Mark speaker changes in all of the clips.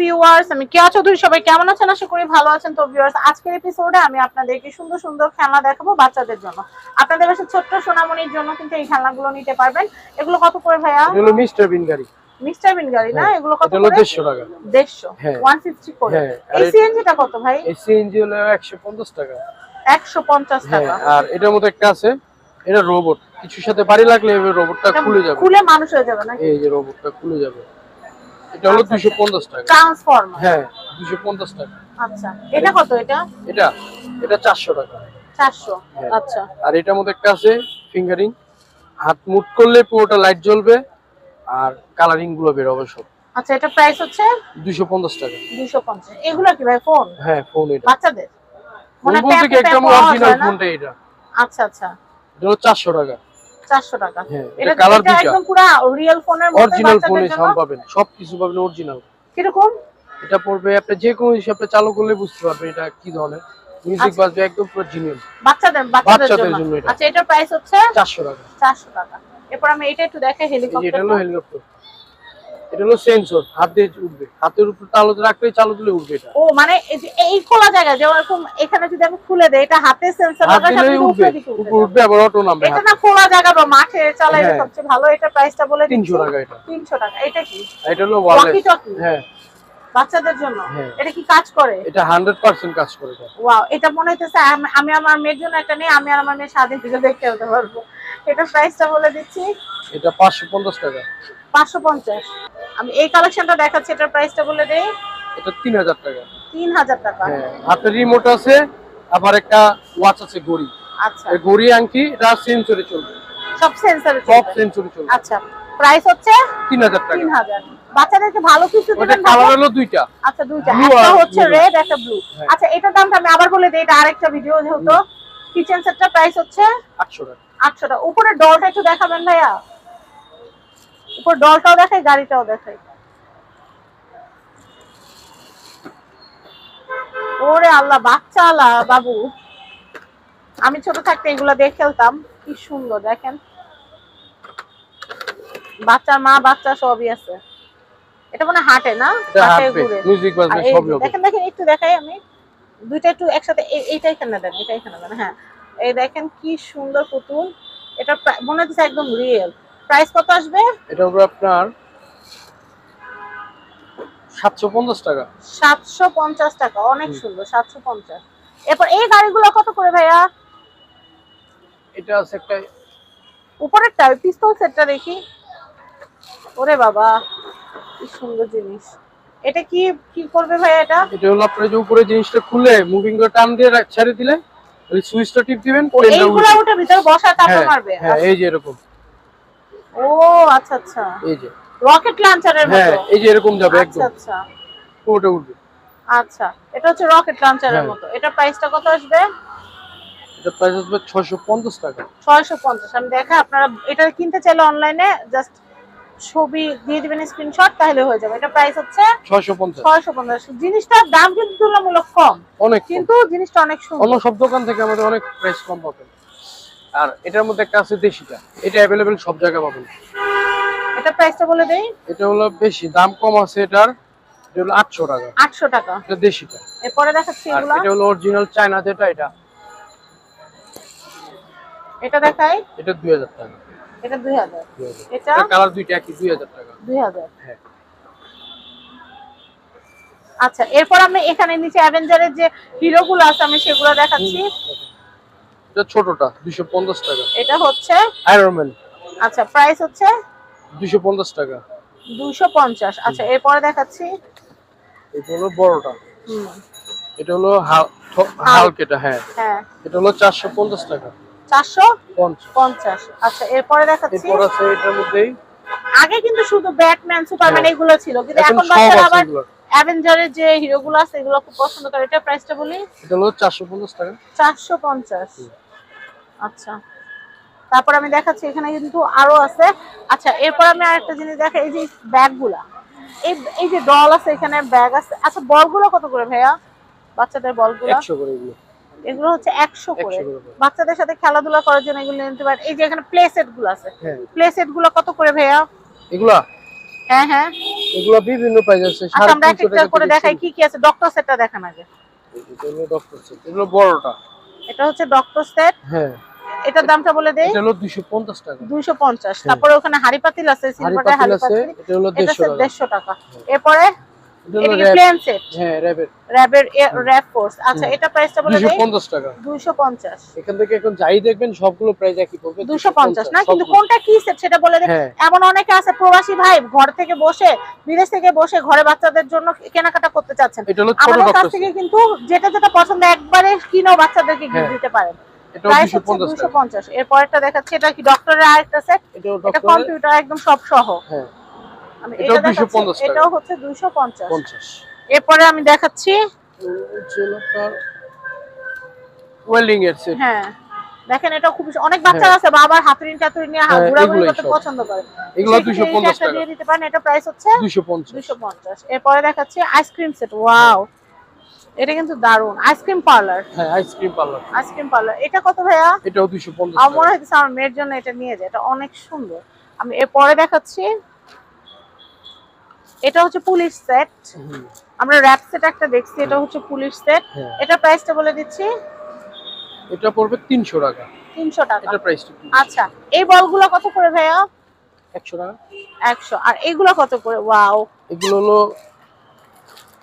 Speaker 1: Viewers আমি কেয়া চৌধুরী সবাই কেমন আছেন? আশা করি ভালো আছেন। তো ভিউয়ার্স আজকের এপিসোডে আমি আপনাদেরকে সুন্দর সুন্দর খেলনা দেখাবো বাচ্চাদের জন্য। আপনাদের ছোট্ট সোনামণির জন্য কিন্তু এই খেলনাগুলো নিতে পারবেন। এগুলো কত করে ভাইয়া?
Speaker 2: মিস্টার বিন গাড়ি।
Speaker 1: মিস্টার বিন গাড়ি না?
Speaker 2: হ্যাঁ,
Speaker 1: এগুলো কত করে?
Speaker 2: টাকা। হ্যাঁ।
Speaker 1: করে।
Speaker 2: হ্যাঁ,
Speaker 1: এই সিএনজিটা কত ভাই?
Speaker 2: এই সিএনজি হলো একশো পঞ্চাশ টাকা।
Speaker 1: একশো পঞ্চাশ
Speaker 2: হ্যাঁ
Speaker 1: টাকা।
Speaker 2: আর এটার একটা আছে। এটা রোবট কিছুর সাথে বাড়ি লাগলে রোবটটা খুলে যাবে।
Speaker 1: খুলে মানুষ হয়ে যাবে না
Speaker 2: এই যে রোবটটা খুলে যাবে। এটা হলো
Speaker 1: আচ্ছা,
Speaker 2: দুশো পঞ্চাশ টাকা।
Speaker 1: ট্রান্সফর্মার
Speaker 2: হ্যাঁ দুশো পঞ্চাশ টাকা।
Speaker 1: আচ্ছা এটা কত এটা?
Speaker 2: এটা এটা চারশো টাকা।
Speaker 1: চারশো
Speaker 2: হ্যাঁ।
Speaker 1: আচ্ছা।
Speaker 2: আর এটার মধ্যে একটা আছে ফিঙ্গারিং। হাত মুট করলে পুরোটা লাইট জ্বলবে আর কালারিংগুলো বের হবে সব।
Speaker 1: আচ্ছা এটা প্রাইস হচ্ছে?
Speaker 2: দুশো পঞ্চাশ টাকা।
Speaker 1: দুশো পঞ্চাশ। এগুলো কি ভাই ফোন?
Speaker 2: হ্যাঁ ফোন এটা।
Speaker 1: বাচ্চাদের? মানে
Speaker 2: বলতে কি একদম অরিজিনাল ফোনটা এটা।
Speaker 1: আচ্ছা আচ্ছা।
Speaker 2: এটা হলো চারশো টাকা।
Speaker 1: চারশো টাকা।
Speaker 2: হ্যাঁ
Speaker 1: এটা
Speaker 2: এটা কালার
Speaker 1: এটা একদম পুরো রিয়েল ফোনের মতো
Speaker 2: অরিজিনাল ফোনে
Speaker 1: বাচ্চাদের
Speaker 2: পাবেন সবকিছু পাবেন অরিজিনাল
Speaker 1: কীরকম?
Speaker 2: এটা পড়বে আপনি যে কোনো হিসাবে চালু করলে বুঝতে পারবেন এটা কি ধরনের। মিউজিক
Speaker 1: আচ্ছা।
Speaker 2: বাজবে একদম পুরো
Speaker 1: বাচ্চাদের বাচ্চাদের জন্য।
Speaker 2: এটা।
Speaker 1: আচ্ছা প্রাইস হচ্ছে?
Speaker 2: চারশো টাকা।
Speaker 1: চারশো টাকা। এরপর আমি এটা একটু দেখে
Speaker 2: এই এটা
Speaker 1: হেলিকপ্টার
Speaker 2: হলো হেলিকপ্টার এটা হলো সেন্সর হাত দিয়ে উঠবে। হাতের উপর তালু রাখলে চালু দিলে উঠবে এটা।
Speaker 1: ও মানে এই যে এই খোলা জায়গা যেমন এরকম এখানে যদি আমি খুলে দেই এটা হাতে সেন্সর
Speaker 2: উঠবে।
Speaker 1: উপরে
Speaker 2: উঠবে আবার অটো নামবে
Speaker 1: এটা না খোলা জায়গা বা মাঠে চালাইলে
Speaker 2: হ্যাঁ।
Speaker 1: সবচেয়ে ভালো? এটা প্রাইসটা বলে
Speaker 2: তিনশো টাকা এটা।
Speaker 1: তিনশো টাকা। এটা কি?
Speaker 2: এটা হলো ওয়ালেট হ্যাঁ।
Speaker 1: বাচ্চাদের জন্য?
Speaker 2: হ্যাঁ।
Speaker 1: এটা কি কাজ করে?
Speaker 2: এটা হান্ড্রেড পার্সেন্ট কাজ করে এটা।
Speaker 1: ওয়াও এটা মনে হইতেছে আমি আমার মেয়ের জন্য একটা নিয়ে আমি আর আমার মেয়ে স্বাধীন থেকে দেখতে হতে পারব। এটা প্রাইসটা বলে দিচ্ছি।
Speaker 2: এটা পাঁচশো পঞ্চাশ টাকা।
Speaker 1: পাঁচশো পঞ্চাশ। আমি এই কালেকশনটা দেখাচ্ছি এটার প্রাইসটা বলে দেই।
Speaker 2: এটা তিন হাজার টাকা।
Speaker 1: তিন হাজার টাকা।
Speaker 2: হ্যাঁ হাতের রিমোট আছে আবার একটা ওয়াচ আছে ঘড়ি।
Speaker 1: আচ্ছা।
Speaker 2: এই ঘড়ি আংটি এটা সেন্সরে চলবে।
Speaker 1: সব সেন্সারে
Speaker 2: সব সেন্সরে চলবে।
Speaker 1: আচ্ছা প্রাইস হচ্ছে
Speaker 2: তিন হাজার টাকা।
Speaker 1: তিন হাজার বাচ্চাদেরকে ভালো কিছু দিবেন
Speaker 2: কালার হলো দুইটা।
Speaker 1: আচ্ছা দুইটা। একটা হচ্ছে রেড একটা ব্লু
Speaker 2: হ্যাঁ।
Speaker 1: আচ্ছা এটার দামটা আমি আবার বলে দেই এটা আরেকটা ভিডিও যেহেতু। কিচেন সেটটা প্রাইস হচ্ছে
Speaker 2: আটশো টাকা।
Speaker 1: আটশো টাকা। উপরে ডলটা একটু দেখাবেন ভাইয়া। উপর ডলটাও দেখাই গাড়িটাও দেখাই ওরে আল্লাহ বাচ্চা আল্লাহ বাবু। আমি ছোট থাকতে এগুলো দেখে খেলতাম কি সুন্দর দেখেন। বাচ্চার মা বাচ্চা সবই আছে। এটা মনে হয় হাঁটে না? হাঁটে ঘুরে।
Speaker 2: মিউজিক বাজবে হবে।
Speaker 1: দেখেন দেখেন একটু দেখাই আমি। দুইটা একটু একসাথে এই- এইটা এখানে দেন এটা এখানে দেন হ্যাঁ। এই দেখেন কি সুন্দর পুতুল। এটা মনে হচ্ছে একদম রিয়েল প্রাইস কত আসবে?
Speaker 2: এটা হবে আপনার সাতশো পঞ্চাশ টাকা।
Speaker 1: সাতশো পঞ্চাশ টাকা অনেক সুন্দর সাতশো পঞ্চাশ। এরপর এই গাড়িগুলো কত করে ভাইয়া?
Speaker 2: এটা আছে একটা
Speaker 1: উপরেরটা পিস্তল সেটটা দেখি। ওরে বাবা কি সুন্দর জিনিস। এটা কি কি করবে ভাইয়া এটা?
Speaker 2: এটা হলো আপনার যে উপরে জিনিসটা খুলে মুভিং করে টান দিয়ে ছেড়ে দিলে ওই সুইচটা টিপ দিবেন পেনটা
Speaker 1: এইগুলা। উঠে ভিতরে বসা তারপর
Speaker 2: হ্যাঁ
Speaker 1: মারবে।
Speaker 2: হ্যাঁ এই যে এরকম।
Speaker 1: ও আচ্ছা আচ্ছা।
Speaker 2: এই যে।
Speaker 1: রকেট লঞ্চারের
Speaker 2: হ্যাঁ এই যে এরকম যাবে
Speaker 1: আচ্ছা
Speaker 2: একদম।
Speaker 1: আচ্ছা।
Speaker 2: পুরোটা উঠবে।
Speaker 1: আচ্ছা এটা হচ্ছে রকেট লঞ্চারের
Speaker 2: হ্যাঁ।
Speaker 1: মতো। এটা প্রাইসটা কত আসবে?
Speaker 2: এটা প্রাইস আসবে ছয়শো পঞ্চাশ টাকা।
Speaker 1: ছয়শো পঞ্চাশ। আমি দেখা আপনারা এটা কিনতে চাইলে অনলাইনে জাস্ট ছবি দিয়ে দিবেন স্ক্রিনশট তাহলে হয়ে যাবে। এটা প্রাইস হচ্ছে
Speaker 2: ছয়শো পঞ্চাশ।
Speaker 1: ছয়শো পঞ্চাশ। জিনিসটার দাম কিন্তু তুলনামূলক কম।
Speaker 2: অনেক।
Speaker 1: কিন্তু জিনিসটা অনেক সুন্দর।
Speaker 2: অন্য সব দোকান থেকে আমাদের অনেক প্রাইস কম পাবেন। আর এটার মধ্যে একটা আছে দেশিটা। এটা অ্যাভেলেবেল সব জায়গায় পাবেন।
Speaker 1: এটা প্রাইসটা বলে দেই?
Speaker 2: এটা হলো বেশি দাম কম আছে এটার। এটা হলো আটশো টাকা।
Speaker 1: আটশো টাকা।
Speaker 2: এটা দেশিটা।
Speaker 1: এরপরে দেখাচ্ছি এগুলা।
Speaker 2: এটা হলো অরিজিনাল চায়না যেটা এটা।
Speaker 1: এটা দেখাই?
Speaker 2: এটা দুই হাজার টাকা।
Speaker 1: এটা দুই হাজার।
Speaker 2: দুই হাজার।
Speaker 1: এটা?
Speaker 2: এটা কালার দুইটা একই দুই হাজার টাকা।
Speaker 1: দুই হাজার।
Speaker 2: হ্যাঁ।
Speaker 1: আচ্ছা এরপর আমি এখানে নিচে অ্যাভেঞ্জারের যে হিরো গুলো আছে আমি সেগুলো দেখাচ্ছি।
Speaker 2: এটা ছোটটা দুইশো পঞ্চাশ টাকা।
Speaker 1: এটা হচ্ছে?
Speaker 2: আয়রনম্যান
Speaker 1: আচ্ছা প্রাইস হচ্ছে?
Speaker 2: দুইশো পঞ্চাশ টাকা।
Speaker 1: দুশো পঞ্চাশ। আচ্ছা এরপরে দেখাচ্ছি।
Speaker 2: এটা হলো বড়টা।
Speaker 1: হুম।
Speaker 2: এটা হলো হাল- থ- এটা হ্যাঁ।
Speaker 1: হ্যাঁ।
Speaker 2: এটা হলো চারশো পঞ্চাশ টাকা।
Speaker 1: চারশো
Speaker 2: পঞ্চাশ?
Speaker 1: পঞ্চাশ। আচ্ছা এরপরে দেখাচ্ছি।
Speaker 2: এরপর আছে এটার মধ্যেই?
Speaker 1: আগে কিন্তু শুধু ব্যাটম্যান সুপারম্যান। এগুলো ছিল কিন্তু
Speaker 2: এখন
Speaker 1: বাচ্চারা আবার অ্যাভেঞ্জারের যে হিরো গুলো আছে এগুলো খুব পছন্দ করে। এটা প্রাইসটা বলি?
Speaker 2: এটা হলো চারশো পঞ্চাশ টাকা।
Speaker 1: চারশো পঞ্চাশ। আচ্ছা। তারপর আমি দেখাচ্ছি এখানে কিন্তু আরও আছে। আচ্ছা এরপর আমি আরেকটা জিনিস দেখাই এই যে ব্যাগগুলা এই এই যে ডল আছে এখানে ব্যাগ আছে। আচ্ছা বলগুলো কত করে ভাইয়া? বাচ্চাদের বলগুলো?
Speaker 2: একশো করে এগুলো।
Speaker 1: এগুলো হচ্ছে একশো
Speaker 2: 100 করে।
Speaker 1: বাচ্চাদের সাথে খেলাধুলা করার জন্য এগুলো নিতে পারেন। এই যে এখানে প্লে সেটগুলো আছে। প্লে সেটগুলো কত করে ভাইয়া?
Speaker 2: এগুলা?
Speaker 1: হ্যাঁ হ্যাঁ।
Speaker 2: এগুলো বিভিন্ন প্রাইস আছে
Speaker 1: আচ্ছা আমরা এক একটা করে দেখাই কি কি আছে? ডক্টর সেটটা দেখান আগে।
Speaker 2: এটা হলো ডক্টর সেট এগুলো বড়টা।
Speaker 1: এটা হচ্ছে ডক্টর সেট
Speaker 2: হ্যাঁ।
Speaker 1: এটার দামটা বলে দেই?
Speaker 2: এটা হলো দুইশো পঞ্চাশ টাকা।
Speaker 1: দুইশো পঞ্চাশ। তারপরে ওখানে হাড়ি পাতিল আছে সিলভারের
Speaker 2: পাতিল
Speaker 1: হাড়ি
Speaker 2: আছে
Speaker 1: পাতিল।
Speaker 2: এটা হলো
Speaker 1: এটা
Speaker 2: দেড়শো
Speaker 1: হচ্ছে
Speaker 2: টাকা।
Speaker 1: দেড়শো এরপরে
Speaker 2: হ্যাঁ
Speaker 1: আচ্ছা
Speaker 2: হ্যাঁ।
Speaker 1: এমন অনেকে আছে প্রবাসী ভাই ঘর থেকে বসে বিদেশ থেকে বসে ঘরে বাচ্চাদের জন্য কেনাকাটা করতে চাচ্ছেন। আমাদের কাছ থেকে কিন্তু যেটা যেটা পছন্দ একবারে কিনেও বাচ্চাদেরকে গিফট
Speaker 2: হ্যাঁ।
Speaker 1: দিতে পারেন। প্রাইস হচ্ছে
Speaker 2: পঞ্চাশ
Speaker 1: দুইশো
Speaker 2: টাকা
Speaker 1: দেখাচ্ছি এটা কি ডক্টরের আরেকটা সেট
Speaker 2: এটাও
Speaker 1: এটা কম্পিউটার একদম সব সহ।
Speaker 2: হ্যাঁ।
Speaker 1: এটা
Speaker 2: 250
Speaker 1: এটাও হচ্ছে দুইশো পঞ্চাশ।
Speaker 2: পঞ্চাশ।
Speaker 1: এরপরে আমি দেখাচ্ছি
Speaker 2: ওয়েল্ডিং এর সেট
Speaker 1: হ্যাঁ। দেখেন এটা খুব অনেক বাচ্চা আছে বাবার হাতুড়ি টাতুড়ি নিয়ে
Speaker 2: হ্যাঁ,
Speaker 1: ঘোরাঘুরি করতে পছন্দ করে।
Speaker 2: এগুলো
Speaker 1: সেক্ষেত্রে
Speaker 2: দুইশো
Speaker 1: এইটা
Speaker 2: পঞ্চাশ
Speaker 1: একটা
Speaker 2: টাকা।
Speaker 1: দিয়ে দিতে পারেন এটা প্রাইস হচ্ছে এরপরে দেখাচ্ছি আইসক্রিম সেট ওয়াও এটা কিন্তু দারুণ আইসক্রিম পার্লার
Speaker 2: হ্যাঁ ice cream parlour
Speaker 1: ice cream parlour এটা কত ভাইয়া?
Speaker 2: এটাও দুইশো পঞ্চাশ
Speaker 1: আমার মনে হচ্ছে আমার মেয়ের জন্য এটা নিয়ে যায়। এটা অনেক সুন্দর। আমি এরপরে দেখাচ্ছি। এটা হচ্ছে পুলিশ সেট আমরা র্যাপ সেট একটা দেখছি। এটা হচ্ছে পুলিশ সেট
Speaker 2: হ্যাঁ।
Speaker 1: এটা প্রাইসটা বলে দিচ্ছি।
Speaker 2: এটা পড়বে তিনশো টাকা।
Speaker 1: তিনশো টাকা।
Speaker 2: এটা প্রাইসটা
Speaker 1: আচ্ছা এই বলগুলো কত করে ভাইয়া?
Speaker 2: একশো টাকা।
Speaker 1: একশো। আর এগুলো কত করে? ওয়াও
Speaker 2: এগুলো হলো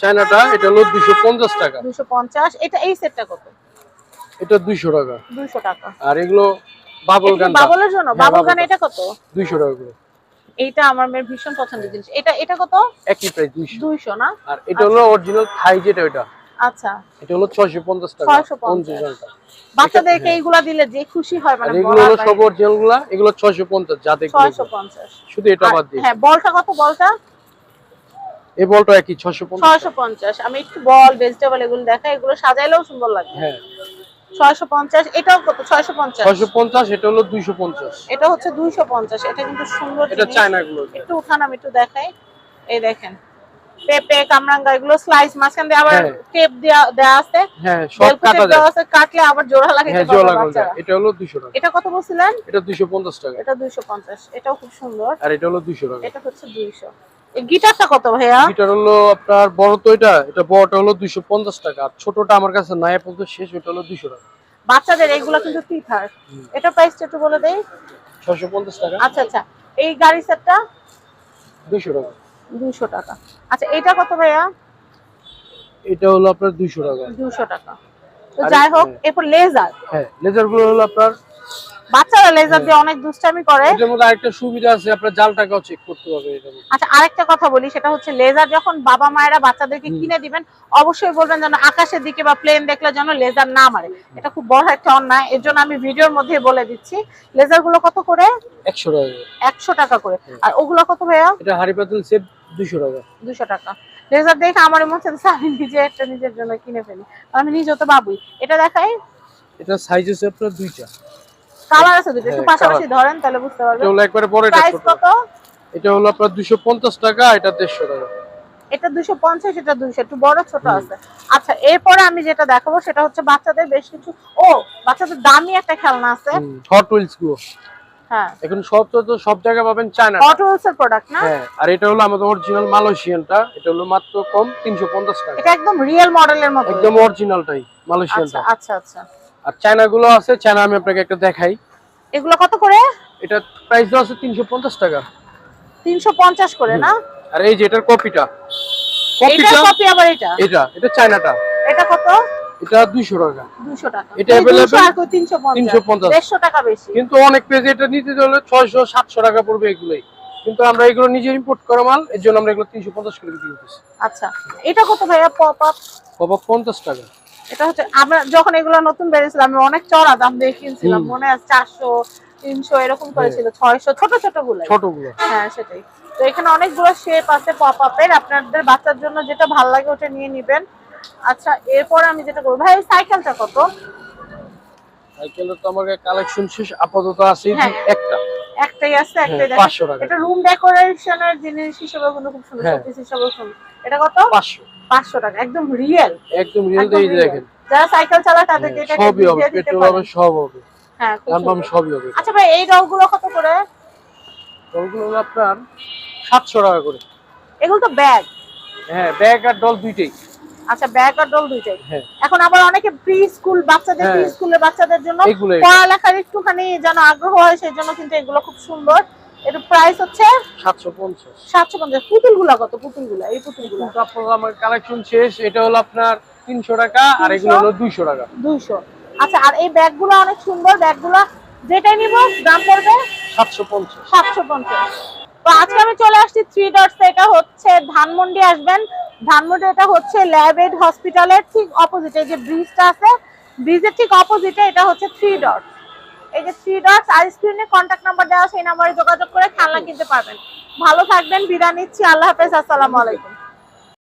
Speaker 2: চায়নাটা এটা হলো দুইশো পঞ্চাশ টাকা।
Speaker 1: দুশো পঞ্চাশ এটা এই সেটটা কত?
Speaker 2: এটা দুইশো টাকা।
Speaker 1: দুশো টাকা।
Speaker 2: আর এগুলো বাবল গান
Speaker 1: বাবলের জন্য?
Speaker 2: হ্যাঁ,
Speaker 1: বাবল গান এটা কত?
Speaker 2: দুইশো টাকা করে।
Speaker 1: এইটা আমার মেয়ের ভীষণ পছন্দের জিনিস। এটা এটা কত?
Speaker 2: একই প্রাইস দুইশো।
Speaker 1: দুইশো না?
Speaker 2: আর এটা হলো অরিজিনাল থাই যেটা ওইটা।
Speaker 1: আচ্ছা।
Speaker 2: এটা হলো ছয়শো পঞ্চাশ টাকা
Speaker 1: 650
Speaker 2: টাকা
Speaker 1: বাচ্চাদেরকে এইগুলা দিলে যে খুশি হয়। মানে
Speaker 2: এগুলো হলো সব অরিজিনালগুলা এগুলো ছয়শো পঞ্চাশ যা দেখবে
Speaker 1: ছয়শো পঞ্চাশ।
Speaker 2: শুধু এটা বাদ দিয়ে।
Speaker 1: হ্যাঁ বলটা কত বলটা?
Speaker 2: এই বলটা একই ছয়শো পঞ্চাশ?
Speaker 1: ছয়শো পঞ্চাশ। আমি একটু বল ভেজিটেবল এগুলো দেখা এগুলো সাজাইলেও সুন্দর লাগে।
Speaker 2: হ্যাঁ।
Speaker 1: ছয়শো পঞ্চাশ এটাও কত ছয়শো পঞ্চাশ?
Speaker 2: ছয়শো পঞ্চাশ এটা হলো দুইশো পঞ্চাশ।
Speaker 1: এটা হচ্ছে দুইশো পঞ্চাশ এটা কিন্তু সুন্দর
Speaker 2: এটা চায়না গুলো
Speaker 1: একটু উঠান আমি একটু দেখাই। এই দেখেন পেঁপে কামরাঙ্গা এগুলো স্লাইস মাঝখান দিয়ে আবার
Speaker 2: হ্যাঁ।
Speaker 1: টেপ দেওয়া দেওয়া আছে।
Speaker 2: হ্যাঁ সব কাটা যায়
Speaker 1: আছে কাটলে আবার জোড়া লাগে
Speaker 2: হ্যাঁ জোলা গলজা এটা হলো দুইশো টাকা।
Speaker 1: এটা কত বলছিলেন?
Speaker 2: এটা দুইশো পঞ্চাশ টাকা।
Speaker 1: এটা দুইশো পঞ্চাশ এটাও খুব সুন্দর।
Speaker 2: আর এটা হলো দুইশো টাকা।
Speaker 1: এটা হচ্ছে দুইশো। এই গিটারটা কত ভাইয়া?
Speaker 2: গিটার হলো আপনার বড় তো এটা এটা বড়টা হলো দুইশো পঞ্চাশ টাকা আর ছোটটা আমার কাছে নাই পর্যন্ত শেষ ওটা হলো দুইশো টাকা।
Speaker 1: বাচ্চাদের এগুলো কিন্তু তিথার এটা প্রাইসটা একটু বলে দেই।
Speaker 2: ছয়শো পঞ্চাশ টাকা।
Speaker 1: আচ্ছা আচ্ছা। এই গাড়ি সেটটা
Speaker 2: দুইশো টাকা।
Speaker 1: দুইশো টাকা। আচ্ছা এটা কত ভাইয়া?
Speaker 2: এটা হলো আপনার দুইশো টাকা।
Speaker 1: দুশো টাকা। তো যাই হোক। এরপর লেজার
Speaker 2: হ্যাঁ লেজারগুলো হলো আপনার
Speaker 1: বাচ্চারা লেজার দিয়ে অনেক দুষ্টামি করে।
Speaker 2: এটার মধ্যে আরেকটা সুবিধা আছে আপনার জালটাকেও চেক করতে হবে
Speaker 1: আচ্ছা আরেকটা কথা বলি সেটা হচ্ছে লেজার যখন বাবা মায়েরা বাচ্চাদেরকে। কিনে দিবেন অবশ্যই বলবেন যেন আকাশের দিকে বা প্লেন দেখলে যেন লেজার না মারে। এটা খুব বড় একটা অন্যায়। এর জন্য আমি ভিডিওর মধ্যে বলে দিচ্ছি লেজারগুলো কত করে?
Speaker 2: একশো টাকা
Speaker 1: একশো টাকা করে। আর ওগুলো কত ভাইয়া?
Speaker 2: এটা হাড়ি পাতিল সেট দুইশো টাকা।
Speaker 1: দুশো টাকা। লেজার দেখে আমার মনে হচ্ছে আমি নিজে একটা নিজের জন্য কিনে ফেলি। আমি নিজে তো বাবুই এটা দেখাই।
Speaker 2: এটা সাইজ আছে আপনার দুইটা।
Speaker 1: কালার আছে দুটো একটু
Speaker 2: হ্যাঁ,
Speaker 1: পাশাপাশি ধরেন তাহলে বুঝতে
Speaker 2: এটা হলো একবারে বড় এটা
Speaker 1: প্রাইস কত?
Speaker 2: এটা হলো আপনার দুইশো পঞ্চাশ টাকা এটা দেড়শো টাকা।
Speaker 1: এটা দুশো পঞ্চাশ এটা দুইশো একটু বড় ছোট আছে। আচ্ছা এরপরে আমি যেটা দেখাবো সেটা হচ্ছে বাচ্চাদের বেশ কিছু ও বাচ্চাদের দামি একটা খেলনা আছে।
Speaker 2: হট উইলস
Speaker 1: হ্যাঁ।
Speaker 2: এখন সব তো সব জায়গায় পাবেন চায়না
Speaker 1: অটো এর প্রোডাক্ট না?
Speaker 2: হ্যাঁ আর এটা হলো আমাদের অরিজিনাল মালয়েশিয়ানটা এটা হলো মাত্র কম তিনশো পঞ্চাশ টাকা।
Speaker 1: এটা একদম রিয়েল মডেলের মতো।
Speaker 2: একদম অরিজিনালটাই
Speaker 1: আচ্ছা
Speaker 2: মালয়েশিয়ানটা
Speaker 1: আচ্ছা আচ্ছা।
Speaker 2: আর চায়না গুলো আছে চায়না আমি আপনাকে একটা দেখাই।
Speaker 1: এগুলো কত করে?
Speaker 2: এটা প্রাইস দেওয়া আছে তিনশো পঞ্চাশ টাকা।
Speaker 1: তিনশো পঞ্চাশ করে না?
Speaker 2: আর এই যে এটার কপিটা। কপিটা?
Speaker 1: কপি আবার এটা?
Speaker 2: এটা এটা চায়নাটা।
Speaker 1: এটা কত?
Speaker 2: এটা দুইশো টাকা।
Speaker 1: দুশো টাকা।
Speaker 2: এটা
Speaker 1: 200 350
Speaker 2: 350
Speaker 1: দেড়শো টাকা বেশি।
Speaker 2: কিন্তু অনেক পেজে এটা নিতে হলে ছয়শো সাতশো টাকা পড়বে এগুলোই। কিন্তু আমরা এগুলো নিজে ইম্পোর্ট করা মাল এর জন্য আমরা এগুলো তিনশো পঞ্চাশ করে বিক্রি করতেছি।
Speaker 1: আচ্ছা। এটা কত ভাইয়া? পপ আপ
Speaker 2: বাবা পঞ্চাশ টাকা।
Speaker 1: এটা হচ্ছে আমরা যখন এগুলো নতুন বেরিয়েছিল আমি অনেক চড়া দাম দিয়ে কিনছিলাম। মনে আছে চারশো তিনশো এরকম করেছিল ছয়শো ছোট ছোটগুলো।
Speaker 2: ছোটগুলো।
Speaker 1: হ্যাঁ সেটাই। তো এখানে অনেকগুলো শেপ আছে পপ আপের আপনাদের বাচ্চার জন্য যেটা ভালো লাগে ওটা নিয়ে নিবেন। আচ্ছা এরপর আমি যেটা করব ভাই সাইকেলটা কত?
Speaker 2: সাইকেলের তো আমাকে কালেকশন শেষ আপাতত আছে
Speaker 1: হ্যাঁ।
Speaker 2: একটা।
Speaker 1: একটাই আছে একটাই
Speaker 2: হ্যাঁ, 500 টাকা।
Speaker 1: এটা রুম ডেকোরেশনের জিনিস হিসেবে কিন্তু খুব সুন্দর
Speaker 2: হ্যাঁ।
Speaker 1: শোপিস হিসেবে সুন্দর এটা কত?
Speaker 2: পাঁচশো।
Speaker 1: পাঁচশো টাকা একদম রিয়েল
Speaker 2: একদম রিয়েল
Speaker 1: একদম
Speaker 2: এই যে
Speaker 1: real।
Speaker 2: দেখেন।
Speaker 1: যারা সাইকেল চালায় তাদেরকে এটা
Speaker 2: সবই হবে পেট্রোল হবে সব হবে।
Speaker 1: হ্যাঁ
Speaker 2: দাম সবই হবে।
Speaker 1: আচ্ছা ভাই এই রগগুলো কত করে?
Speaker 2: হলো আপনার সাতশো টাকা করে।
Speaker 1: এগুলো তো ব্যাগ
Speaker 2: হ্যাঁ ব্যাগ আর ডল দুইটাই।
Speaker 1: আচ্ছা ব্যাগ আর ডল দুইটাই।
Speaker 2: হ্যাঁ।
Speaker 1: এখন আবার অনেকে প্রি স্কুল বাচ্চাদের
Speaker 2: হ্যাঁ।
Speaker 1: প্রি স্কুলের বাচ্চাদের জন্য পড়ালেখার একটুখানি যেন আগ্রহ হয় সেই জন্য কিন্তু এগুলো খুব সুন্দর। প্রাইস হচ্ছে কত? পুতুলগুলা এই
Speaker 2: পুতুলগুলা আমার কালেকশন শেষ। এটা হলো আপনার তিনশো টাকা আর এগুলো হলো দুইশো টাকা।
Speaker 1: দুইশো। আচ্ছা আর এই ব্যাগগুলো অনেক সুন্দর। ব্যাগগুলো যেটাই নিব দাম পড়বে?
Speaker 2: সাতশো পঞ্চাশ।
Speaker 1: সাতশো পঞ্চাশ। তো আজকে আমি চলে আসছি থ্রি ডটস এটা হচ্ছে ধানমন্ডি আসবেন। ধানমন্ডি এটা হচ্ছে ল্যাবেড হসপিটালের ঠিক অপোজিটে যে ব্রিজটা আছে ব্রিজের ঠিক অপোজিটে এটা হচ্ছে থ্রি ডটস এই যে থ্রি ডটস আর স্ক্রিনে কন্ট্যাক্ট নাম্বার দেওয়া সেই নাম্বারে যোগাযোগ করে খেলনা কিনতে পারবেন। ভালো থাকবেন, বিদায় নিচ্ছি। আল্লাহ হাফেজ, আসসালামু আলাইকুম।